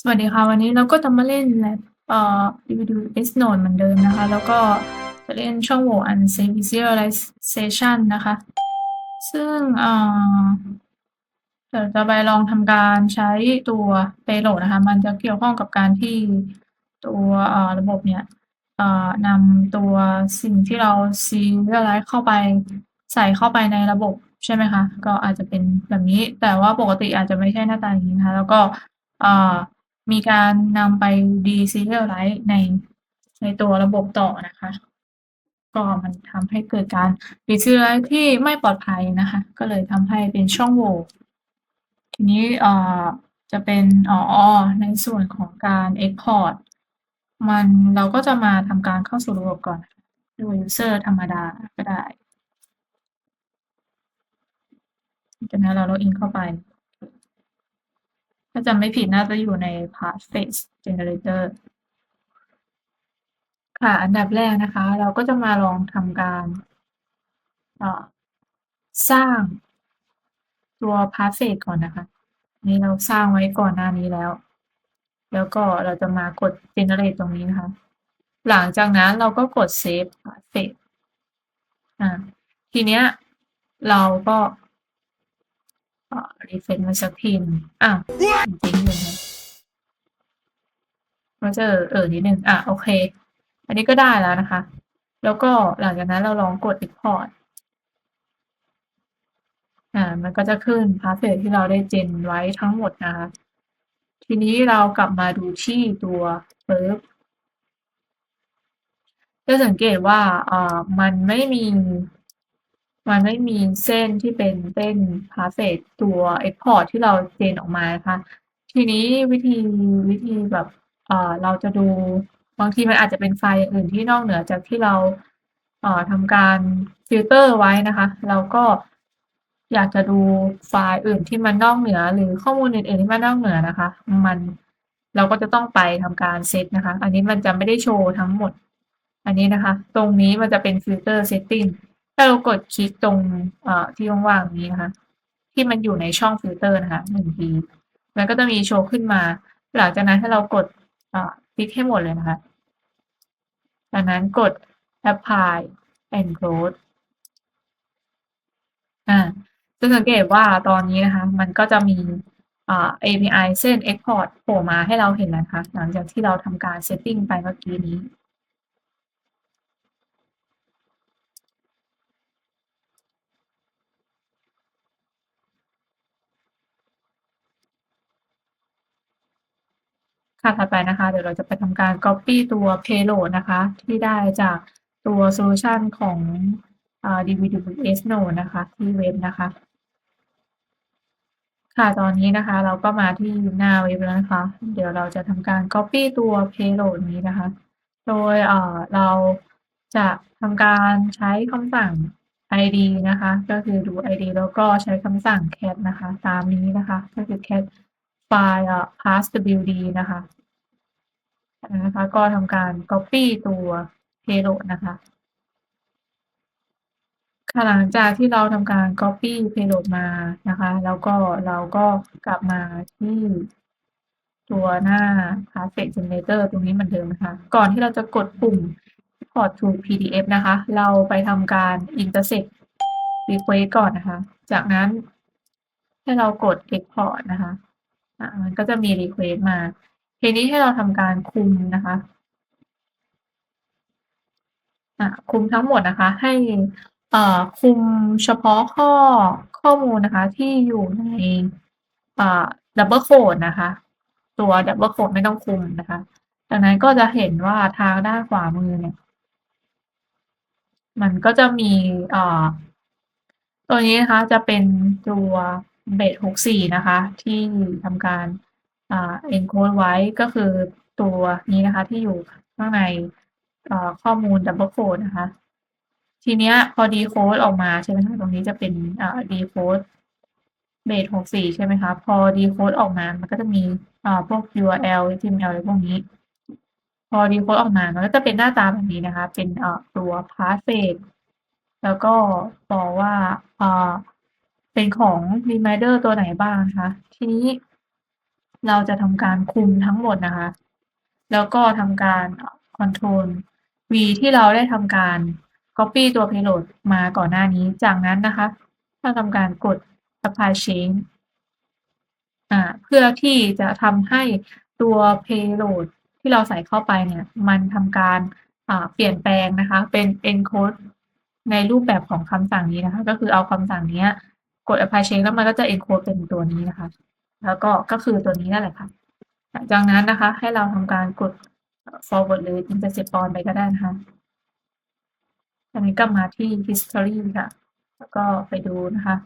สวัสดีค่ะ วันนี้เราก็จะมาเล่น lab เอ่อ DWS Node เหมือนเดิมนะคะ แล้วก็จะเล่นช่องโหว่ Unsafe Visualization นะคะ ซึ่งเอ่อเดี๋ยวจะไปลองทำการใช้ตัว payload นะคะ มันจะเกี่ยวข้องกับการที่ตัวเอ่อระบบเนี่ยเอ่อนำตัวสิ่งที่เรา serialize เข้าไปใส่เข้าไปในระบบ ใช่ไหมคะ ก็อาจจะเป็นแบบนี้ แต่ว่าปกติอาจจะไม่ใช่หน้าตาอย่างนี้นะคะ แล้วก็มีการนำไป deserialize ในในตัวระบบต่อนะคะ ก็มันทำให้เกิดการ deserialize ที่ไม่ปลอดภัยนะคะ ก็เลยทำให้เป็นช่องโหว่ทีนี้จะเป็นอ๋อในส่วนของการ export มันเราก็จะมาทำการเข้าสู่ระบบก่อนด้วย user ธรรมดาก็ได้ จากนั้นเราล็อกอินเข้าไป ถ้าจำไม่ผิดน่าจะอยู่ใน Pathface Generator ค่ะ อันดับแรกนะคะ เราก็จะมาลองทำการสร้างตัว Pathface ก่อนนะคะ นี่เราสร้างไว้ก่อนหน้านี้แล้ว แล้วก็เราจะมากด generate ตรงนี้นะคะ หลังจากนั้นเราก็กด save Pathface อ่าทีเนี้ยเราก็ เอ่อ refresh มันสักทีหนึ่งอ้าวจริงๆอยู่นะเราจะเออนิดนึงอะโอเค อันนี้ก็ได้แล้วนะคะ แล้วก็หลังจากนั้นเราลองกด export อ่า มันก็จะขึ้น pathway ที่เราได้เจนไว้ทั้งหมดนะคะ ทีนี้เรากลับมาดูที่ตัว perf จะสังเกตว่าอ่ามันไม่มี มันไม่มีเส้นที่เป็นเส้น pathway ตัว export ที่เราเจนออกมานะคะ ทีนี้วิธีวิธีแบบเออเราจะดูบางทีมันอาจจะเป็นไฟล์อื่นที่นอกเหนือจากที่เราเออทำการฟิลเตอร์ไว้นะคะเราก็อยากจะดูไฟล์อื่นที่มันนอกเหนือ หรือข้อมูลอื่นๆที่มันนอกเหนือนะคะ มันเราก็จะต้องไปทำการเซตนะคะ อันนี้มันจะไม่ได้โชว์ทั้งหมด อันนี้นะคะ ตรงนี้มันจะเป็นฟิลเตอร์เซตติ้ง ถ้าเรากดคลิกตรงเอ่อที่ว่างๆนี้นะคะ ที่มันอยู่ในช่องฟิลเตอร์นะคะหนึ่งทีมันก็จะมีโชว์ขึ้นมา หลังจากนั้นให้เรากดอ่าคลิกให้หมดเลยนะคะ จากนั้นกด apply and close อ่าจะสังเกตว่าตอนนี้นะคะ มันก็จะมีอ่า API เส้น export โผล่มาให้เราเห็นนะคะ หลังจากที่เราทำการ setting ไปเมื่อกี้นี้ ค่ะถัดไปนะคะ เดี๋ยวเราจะไปทำการ copy ตัว payload นะคะ ที่ได้จากตัวโซลูชันของอ่า DWS Node นะคะ ที่เว็บนะคะ ค่ะตอนนี้นะคะ เราก็มาที่หน้าเว็บแล้วนะคะ เดี๋ยวเราจะทำการ copy ตัว payload นี้นะคะ โดยเเราจะทำการใช้คำสั่ง id นะคะ ก็คือดู id แล้วก็ใช้คำสั่ง cat นะคะ ตามนี้นะคะ ก็คือ cat ไฟล์อ่า passwd นะคะนะคะ ก็ทำการ copy ตัว payload นะคะหลังจากที่เราทำการ copy payload มานะคะ แล้วก็เราก็กลับมาที่ตัวหน้า Pathway Generator ตรงนี้เหมือนเดิมนะคะ ก่อนที่เราจะกดปุ่ม Export to PDF นะคะ เราไปทำการ Intersect Request ก่อนนะคะ จากนั้นให้เรากด Export นะคะ อะมันก็จะมี Request มาทีนี้ให้เราทำการคุมนะคะอะคุมทั้งหมดนะคะ ให้เอ่อคุมเฉพาะข้อข้อมูลนะคะ ที่อยู่ในอ่า double quote นะคะ ตัว double quote ไม่ต้องคุมนะคะจากนั้นก็จะเห็นว่าทางด้านขวามือเนี่ย มันก็จะมีเอ่อตัวนี้นะคะจะเป็นตัว base 64นะคะ ที่ทำการอ่า encode ไว้ก็คือตัวนี้นะคะที่อยู่ข้างในข้อมูล double quote นะคะ ทีเนี้ยพอ decode ออกมาใช่ไหมคะตรงนี้จะเป็นอ่า decode base 64ใช่ไหมคะ พอ decode ออกมา มันก็จะมีอ่าพวก URL HTML อะไรพวกนี้ พอ decode ออกมา มันก็จะเป็นหน้าตาแบบนี้นะคะ เป็นตัว pathway แล้วก็บอกว่าอ่า เป็นของ reminder ตัวไหนบ้างนะคะ ทีนี้เราจะทำการคุมทั้งหมดนะคะ แล้วก็ทำการ Control V ที่เราได้ทำการ Copy ตัว payload มาก่อนหน้านี้ จากนั้นนะคะเราทำการกด Apply Change เพื่อที่จะทำให้ตัว payload ที่เราใส่เข้าไปเนี่ย มันทำการเปลี่ยนแปลงนะคะ เป็น encode ในรูปแบบของคำสั่งนี้นะคะ ก็คือเอาคำสั่งเนี้ย กด Apply Change แล้วมันก็จะ encode เป็นตัวนี้นะคะ แล้วก็ก็คือตัวนี้นั่นแหละค่ะ หลังจากนั้นนะคะ ให้เราทำการกด forward หรือ intercept on ไปก็ได้นะคะอันนี้ก็มาที่ history ค่ะ แล้วก็ไปดูนะคะ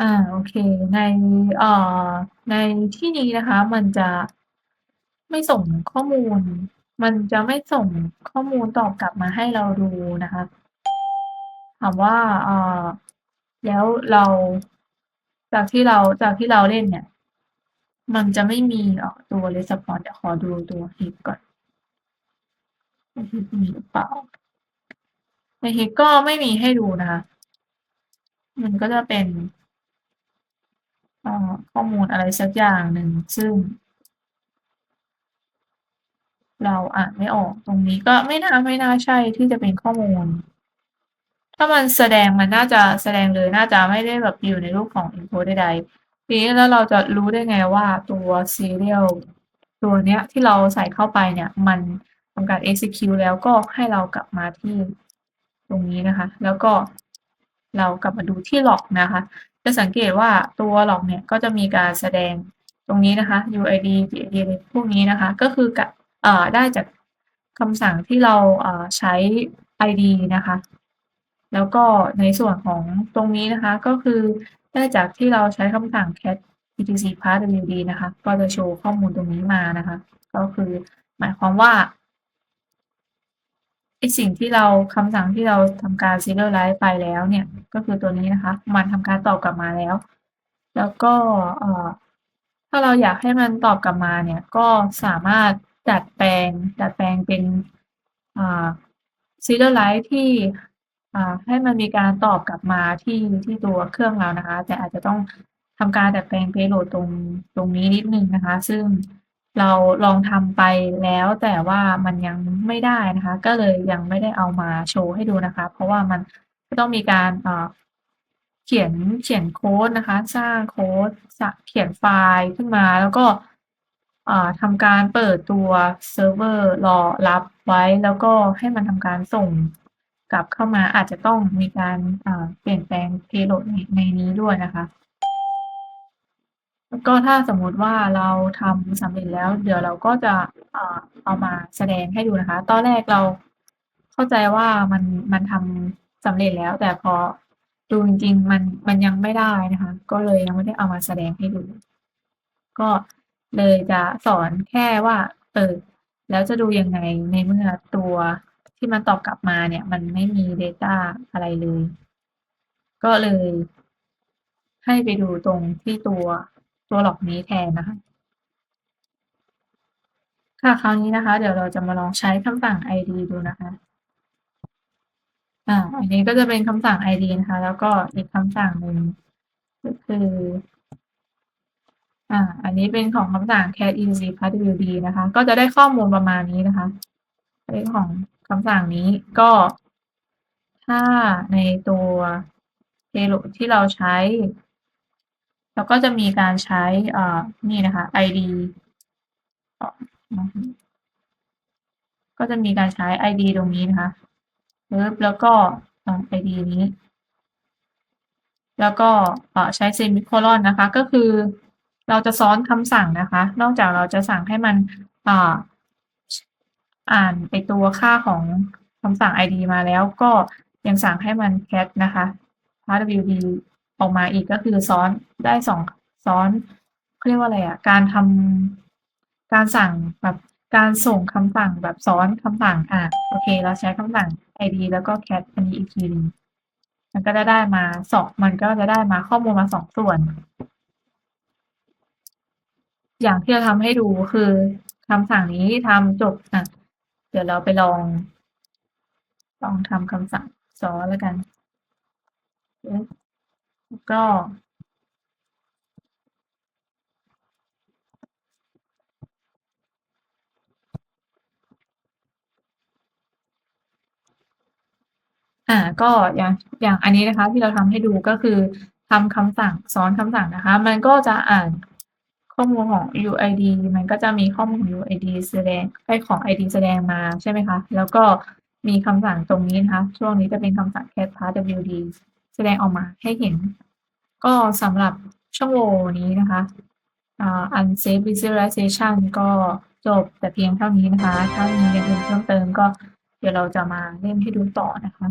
อ่าโอเค ในเอ่อ ในที่นี้นะคะ มันจะไม่ส่งข้อมูล มันจะไม่ส่งข้อมูลตอบกลับมาให้เราดูนะคะถามว่าเออแล้วเราจากที่เราจากที่เราเล่นเนี่ย มันจะไม่มีเอ่อตัว response เดี๋ยวขอดูตัว heap ก่อนใน heap มีหรือเปล่าใน heap ก็ไม่มีให้ดูนะคะ มันก็จะเป็น ข้อมูลอะไรสักอย่างหนึ่งซึ่ง เราอ่านไม่ออกตรงนี้ก็ไม่น่าไม่น่าใช่ที่จะเป็นข้อมูล ถ้ามันแสดงมันน่าจะแสดงเลยน่าจะไม่ได้แบบอยู่ในรูปของ encode ใดๆทีนี้แล้วเราจะรู้ได้ไงว่าตัว serial ตัวเนี้ยที่เราใส่เข้าไปเนี่ยมันทำการ execute แล้วก็ให้เรากลับมาที่ตรงนี้นะคะ แล้วก็เรากลับมาดูที่ log นะคะ จะสังเกตว่าตัว log เนี่ยก็จะมีการแสดงตรงนี้นะคะ UID PID พวกนี้นะคะ ก็คือกเอ่อได้จากคำสั่งที่เราเอ่อใช้ ID นะคะ แล้วก็ในส่วนของตรงนี้นะคะก็คือได้จากที่เราใช้คำสั่ง cat etc passwd นะคะ ก็จะโชว์ข้อมูลตรงนี้มานะคะ ก็คือหมายความว่า ไอสิ่งที่เราคำสั่งที่เราทำการ serialize ไปแล้วเนี่ย ก็คือตัวนี้นะคะ มันทำการตอบกลับมาแล้ว แล้วก็เอ่อถ้าเราอยากให้มันตอบกลับมาเนี่ย ก็สามารถดัดแปลงดัดแปลงเป็นอ่า serialize ที่อ่าให้มันมีการตอบกลับมาที่ที่ตัวเครื่องเรานะคะ แต่อาจจะต้องทำการดัดแปลง payload ตรงตรงนี้นิดนึงนะคะ ซึ่ง เราลองทำไปแล้วแต่ว่ามันยังไม่ได้นะคะ ก็เลยยังไม่ได้เอามาโชว์ให้ดูนะคะ เพราะว่ามันก็ต้องมีการเขียนเขียนโค้ดนะคะ สร้างโค้ดเขียนไฟล์ขึ้นมา แล้วก็ทำการเปิดตัวเซิร์ฟเวอร์รอรับไว้ แล้วก็ให้มันทำการส่งกลับเข้ามาอาจจะต้องมีการเปลี่ยนแปลง payload ในในนี้ด้วยนะคะ แล้วก็ถ้าสมมุติว่าเราทำสำเร็จแล้ว เดี๋ยวเราก็จะเอามาแสดงให้ดูนะคะ ตอนแรกเราเข้าใจว่ามันมันทำสำเร็จแล้ว แต่พอดูจริงๆมันมันยังไม่ได้นะคะ ก็เลยยังไม่ได้เอามาแสดงให้ดู ก็เลยจะสอนแค่ว่าเออแล้วจะดูยังไงในเมื่อตัวที่มันตอบกลับมาเนี่ย มันไม่มี data อะไรเลย ก็เลยให้ไปดูตรงที่ตัว ตัว log นี้แทนนะคะ ค่ะคราวนี้นะคะ เดี๋ยวเราจะมาลองใช้คำสั่ง id ดูนะคะอ่าอันนี้ก็จะเป็นคำสั่ง id นะคะ แล้วก็อีกคำสั่งหนึ่งก็คือ อ่า อันนี้เป็นของคำสั่ง cat etc passwd นะคะ ก็จะได้ข้อมูลประมาณนี้นะคะในของคำสั่งนี้ก็ถ้าในตัว payload ที่เราใช้ เราก็จะมีการใช้อ่านี่นะคะ id ก็จะมีการใช้ id ตรงนี้นะคะปึ๊บแล้วก็ id นี้ แล้วก็ใช้เซมิโคลอนนะคะ ก็คือเราจะซ้อนคำสั่งนะคะ นอกจากเราจะสั่งให้มันอ่าอ่านไอตัวค่าของคำสั่ง id มาแล้วก็ยังสั่งให้มัน cat นะคะ passwd ออกมาอีกก็คือซ้อนได้2ซ้อนเขาเรียกว่าอะไรอะการทำการสั่งแบบการส่งคำสั่งแบบซ้อนคำสั่งอ่าโอเค เราใช้คำสั่ง id แล้วก็ cat อันนี้อีกทีหนึ่งมันก็จะได้มา2มันก็จะได้มาข้อมูลมา2ส่วน อย่างที่เราทำให้ดูคือคำสั่งนี้ทำจบอะเดี๋ยวเราไปลอง ลองทำคำสั่งซ้อนแล้วกัน ก็อ่า ก็อย่างอย่างอันนี้นะคะ ที่เราทำให้ดูก็คือทำคำสั่งซ้อนคำสั่งนะคะ มันก็จะอ่านข้อมูลของ UID มันก็จะมีข้อมูลของ UID แสดงไอของ ID แสดงมาใช่ไหมคะ แล้วก็มีคำสั่งตรงนี้นะคะ ช่วงนี้จะเป็นคำสั่ง cat path wd แสดงออกมาให้เห็น ก็สำหรับช่องโหว่นี้นะคะอ่า unsafe visualization ก็จบแต่เพียงเท่านี้นะคะ ถ้ามีอย่างอื่นเพิ่มเติมก็เดี๋ยวเราจะมาเล่นให้ดูต่อนะคะ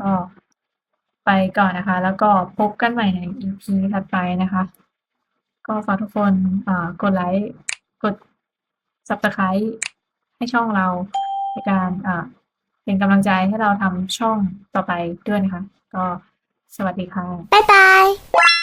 ก็ไปก่อนนะคะ แล้วก็พบกันใหม่ใน EP ถัดไปนะคะ ก็ฝากทุกคนกดไลค์กด subscribe ให้ช่องเราในการเป็นกำลังใจให้เราทำช่องต่อไปด้วยนะคะ็สวัสดีค่ะ บ๊ายบาย